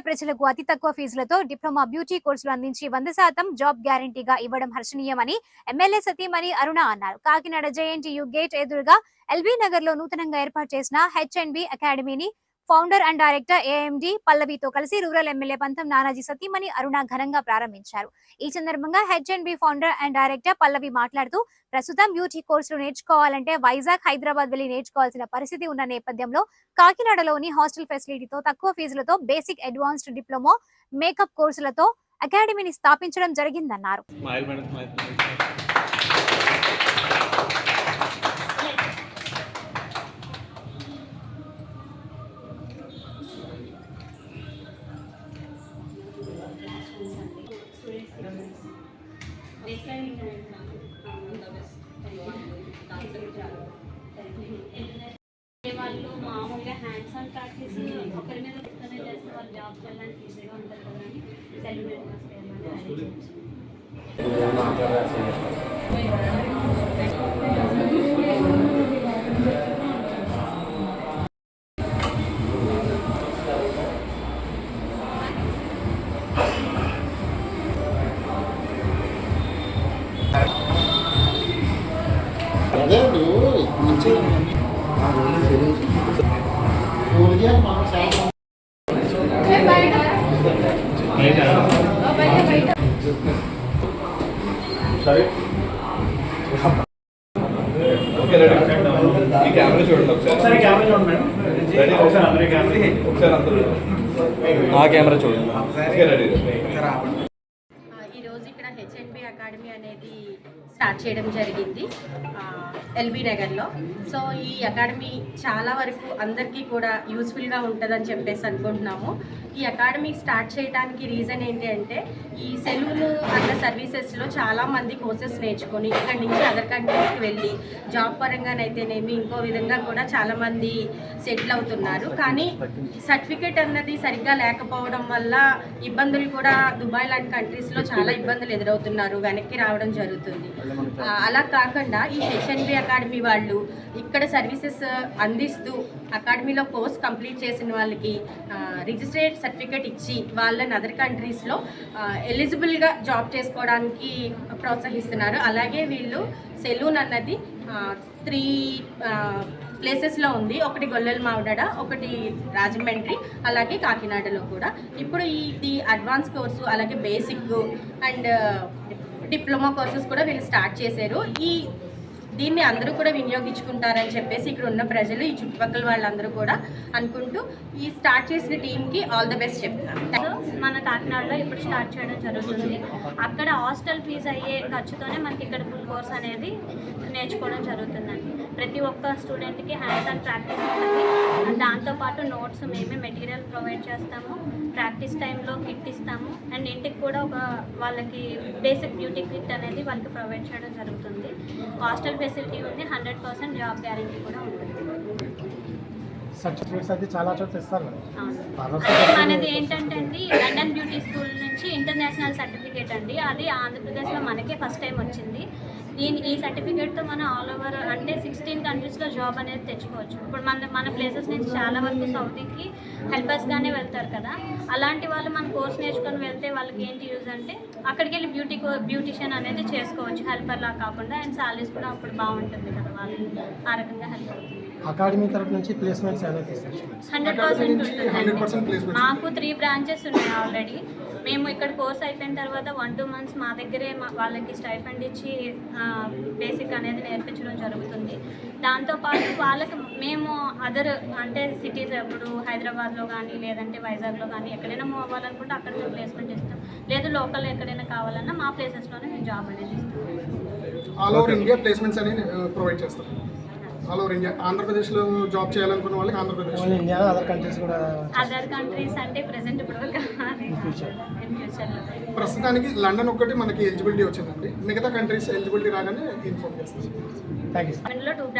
ప్రజలకు అతి తక్కువ ఫీజులతో డిప్లొమా బ్యూటీ కోర్సులు అందించి వంద శాతం జాబ్ గ్యారంటీగా ఇవ్వడం హర్షణీయమని ఎమ్మెల్యే సతీమణి అరుణ అన్నారు. కాకినాడ జేఎన్టీయు గేట్ ఎదురుగా ఎల్బీ నగర్లో నూతనంగా ఏర్పాటు చేసిన హెచ్ అండ్ బి అకాడమీని ఫౌండర్ అండ్ డైరెక్టర్ ఏఎండి పల్లవితో కలిసి రూరల్ ఎమ్మెల్యే పంతం నానాజీ సతీమణి అరుణ ఘనంగా ప్రారంభించారు. ఈ సందర్భంగా H and B founder and director Pallavi మాట్లాడుతూ ప్రస్తుతం బ్యూటీ కోర్సులు నేర్చుకోవాలంటే వైజాగ్ హైదరాబాద్ వెళ్ళి నేర్చుకోవాల్సిన పరిస్థితి ఉన్న నేపథ్యంలో కాకినాడలోని హాస్టల్ ఫెసిలిటీతో తక్కువ ఫీజులతో బేసిక్ అడ్వాన్స్డ్ డిప్లొమా మేకప్ కోర్సులతో అకాడమీని స్థాపించడం జరిగిందన్నారు. అదే నువ్వు మంచిగా ఊరికే మనం ఈ కెమెరా చూడండి ఒకసారి. ఒకసారి కెమెరా చూడండి మేడం. రెడీ ఒకసారి అందరి కెమెరా ఒకసారి అందరూ ఆ కెమెరా చూడండి. ఓకే రెడీ ఈరోజు ఇక్కడ హెచ్ఎన్బి అకాడమీ అనేది స్టార్ట్ చేయడం జరిగింది ఎల్బీ నగర్లో. సో ఈ అకాడమీ చాలా వరకు అందరికీ కూడా యూస్ఫుల్గా ఉంటుందని చెప్పేసి అనుకుంటున్నాము. ఈ అకాడమీ స్టార్ట్ చేయడానికి రీజన్ ఏంటి అంటే ఈ సెలూన్ అన్న సర్వీసెస్లో చాలామంది కోర్సెస్ నేర్చుకొని ఇక్కడి నుంచి అదర్ కంట్రీస్కి వెళ్ళి జాబ్ పరంగానైతేనేమి ఇంకో విధంగా కూడా చాలామంది సెటిల్ అవుతున్నారు. కానీ సర్టిఫికేట్ అన్నది సరిగ్గా లేకపోవడం వల్ల ఇబ్బందులు కూడా దుబాయ్ లాంటి కంట్రీస్లో చాలా ఇబ్బందులు ఎదురవుతున్నారు వెనక్కి రావడం జరుగుతుంది. అలా కాకుండా ఈ హెచ్ఎన్బి అకాడమీ వాళ్ళు ఇక్కడ సర్వీసెస్ అందిస్తూ అకాడమీలో కోర్స్ కంప్లీట్ చేసిన వాళ్ళకి రిజిస్ట్రేట్ సర్టిఫికేట్ ఇచ్చి వాళ్ళని అదర్ కంట్రీస్లో ఎలిజిబుల్గా జాబ్ చేసుకోవడానికి ప్రోత్సహిస్తున్నారు. అలాగే వీళ్ళు సెలూన్ అన్నది త్రీ ప్లేసెస్లో ఉంది. ఒకటి గొల్లల మావిడ ఒకటి రాజమండ్రి అలాగే కాకినాడలో కూడా. ఇప్పుడు ఇది అడ్వాన్స్ కోర్సు అలాగే బేసిక్ అండ్ డిప్లొమా కోర్సెస్ కూడా వీళ్ళు స్టార్ట్ చేశారు. ఈ దీన్ని అందరూ కూడా వినియోగించుకుంటారని చెప్పేసి ఇక్కడ ఉన్న ప్రజలు ఈ చుట్టుపక్కల వాళ్ళందరూ కూడా అనుకుంటూ ఈ స్టార్ట్ చేసిన టీంకి ఆల్ ద బెస్ట్ చెప్తాను మన కాకినాడలో ఇప్పుడు స్టార్ట్ చేయడం జరుగుతుంది. అక్కడ హాస్టల్ ఫీజు అయ్యే ఖర్చుతోనే మనకి ఇక్కడ ఫుల్ కోర్స్ అనేది నేర్చుకోవడం జరుగుతుందండి. ప్రతి ఒక్క స్టూడెంట్కి హ్యాండ్స్ అండ్ ప్రాక్టీస్ ఉంటుంది. దాంతోపాటు నోట్స్ మేమే మెటీరియల్ ప్రొవైడ్ చేస్తాము. ప్రాక్టీస్ టైంలో కిట్ ఇస్తాము. అండ్ ఇంటికి కూడా ఒక వాళ్ళకి బేసిక్ బ్యూటీ కిట్ అనేది వాళ్ళకి ప్రొవైడ్ చేయడం జరుగుతుంది. హాస్టల్ ఫెసిలిటీ ఉంది. హండ్రెడ్ పర్సెంట్ జాబ్ గ్యారంటీ కూడా ఉంటుంది. సర్టిఫికేట్స్ అయితే చాలా చోట్ల ఇస్తారు మనది ఏంటంటే అండి లండన్ బ్యూటీ స్కూల్ నుంచి ఇంటర్నేషనల్ సర్టిఫికేట్ అండి. అది ఆంధ్రప్రదేశ్లో మనకే ఫస్ట్ టైం వచ్చింది. దీని ఈ సర్టిఫికేట్తో మనం ఆల్ ఓవర్ అంటే సిక్స్టీన్ కంట్రీస్లో జాబ్ అనేది తెచ్చుకోవచ్చు. ఇప్పుడు మన మన ప్లేసెస్ నుంచి చాలా వరకు సౌదీకి హెల్పర్స్గానే వెళ్తారు కదా. అలాంటి వాళ్ళు మన కోర్స్ నేర్చుకొని వెళ్తే వాళ్ళకి ఏంటి యూజ్ అంటే అక్కడికి వెళ్ళి బ్యూటీ బ్యూటిషియన్ అనేది చేసుకోవచ్చు. హెల్పర్ లా కాకుండా అండ్ సాలరీస్ కూడా అప్పుడు బాగుంటుంది కదా వాళ్ళు. ఆ రకంగా హెల్ప్ అవుతుంది. అకాడమీ తరపు నుంచి ప్లేస్మెంట్స్ హండ్రెడ్ పర్సెంట్ మాకు త్రీ బ్రాంచెస్ ఉన్నాయి ఆల్రెడీ మేము ఇక్కడ కోర్స్ అయిపోయిన తర్వాత వన్ టూ మంత్స్ మా దగ్గరే మా వాళ్ళకి స్టైఫండ్ ఇచ్చి బేసిక్ అనేది నేర్పించడం జరుగుతుంది. దాంతోపాటు వాళ్ళకి మేము అదర్ అంటే సిటీస్ ఎప్పుడు హైదరాబాద్లో కానీ లేదంటే వైజాగ్లో కానీ ఎక్కడైనా మూవ్ అవ్వాలనుకుంటే అక్కడ మేము ప్లేస్మెంట్ ఇస్తాం. లేదు లోకల్ ఎక్కడైనా కావాలన్నా మా ప్లేసెస్లోనే మేము జాబ్ అనేది ఇస్తాం. ఆల్ ఓవర్ ఇండియా ప్లేస్మెంట్స్ అనేది ప్రొవైడ్ చేస్తాం ఆల్ ఓవర్ ఇండియా. ఆంధ్రప్రదేశ్లో జాబ్ చేయాలనుకున్న వాళ్ళకి Andhra Pradesh. Only India other countries కూడా అదర్ కంట్రీస్ అంటే ప్రెసెంట్ ఇప్పుడు ప్రస్తుతానికి లండన్ ఒక్కటి మనకి ఎలిజిబిలిటీ వచ్చిందండి. మిగతా కంట్రీస్ ఎలిజిబిలిటీ రాగానే ఇన్ఫార్మ్ చేస్తాం. Thank you